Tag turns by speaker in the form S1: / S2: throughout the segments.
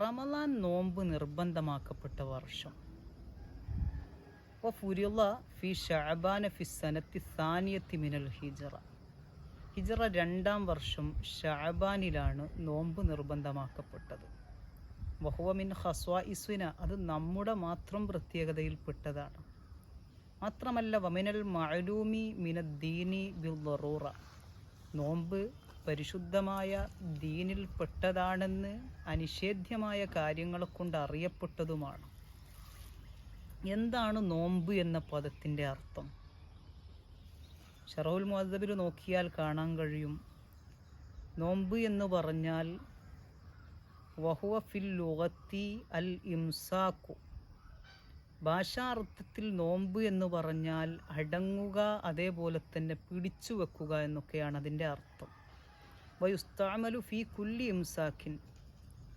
S1: റമലാൻ നോമ്പ് നിർബന്ധമാക്കപ്പെട്ട വർഷം. ഫി ഫി സനത്തി സാനിയത്തി മിനൽ ഹിജറ. ഹിജറ രണ്ടാം വർഷം ഷഅബാനിലാണ് നോമ്പ് നിർബന്ധമാക്കപ്പെട്ടത്. വഹുവമിൻ ഹസ്വ ഇസ്വിന അത് നമ്മുടെ മാത്രം പ്രത്യേകതയിൽപ്പെട്ടതാണ്. മാത്രമല്ല വമിനൽ മഅലൂമി മിനദ്ദീനി ബിൽ നോമ്പ് പരിശുദ്ധമായ ദീനിൽ പെട്ടതാണെന്ന് അനിഷേധ്യമായ കാര്യങ്ങളെ കൊണ്ട് അറിയപ്പെട്ടതുമാണ്. എന്താണ് നോമ്പ് എന്ന പദത്തിന്റെ അർത്ഥം? ഷറൗൽ മുഅദ്ദബിൽ നോക്കിയാൽ കാണാൻ കഴിയും. നോമ്പ് എന്ന് പറഞ്ഞാൽ വഹുവ ഫിൽ ലുഗത്തി അൽ ഇംസാക്കു ഭാഷാർത്ഥത്തിൽ നോമ്പ് എന്ന് പറഞ്ഞാൽ അടങ്ങുക അതേപോലെ തന്നെ പിടിച്ചു വെക്കുക എന്നൊക്കെയാണ് അതിന്റെ അർത്ഥം. വയുസ്താമലു ഫി കുല്ലി ഇംസാക്കിൻ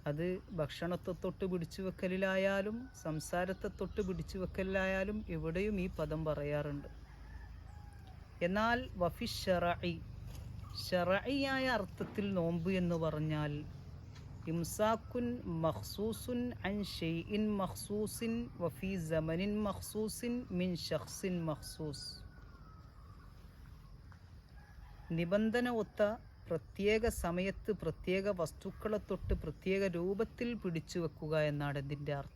S1: അത് ഭക്ഷണത്തെ തൊട്ട് പിടിച്ചു വെക്കലിലായാലും സംസാരത്തെ തൊട്ട് പിടിച്ചു വെക്കലിലായാലും എവിടെയും ഈ പദം പറയാറുണ്ട്. എന്നാൽ വഫി ഷറഇ ഷറഇയായ അർത്ഥത്തിൽ നോമ്പ് എന്ന് പറഞ്ഞാൽ ഇംസാക്കുൻ മഖ്സൂസുൻ അൻ ഷെയ്ഇൻ മഖ്സൂസിൻ വഫി സമനിൻ മഖ്സൂസിൻ മിൻ ഷഖ്സിൻ മഖ്സൂസ്. നിബന്ധന ഒത്ത പ്രത്യേക സമയത്ത് പ്രത്യേക വസ്തുക്കളെ തൊട്ട് പ്രത്യേക രൂപത്തിൽ പിടിച്ചു വെക്കുക എന്നാണ് ഇതിന്റെ അർത്ഥം.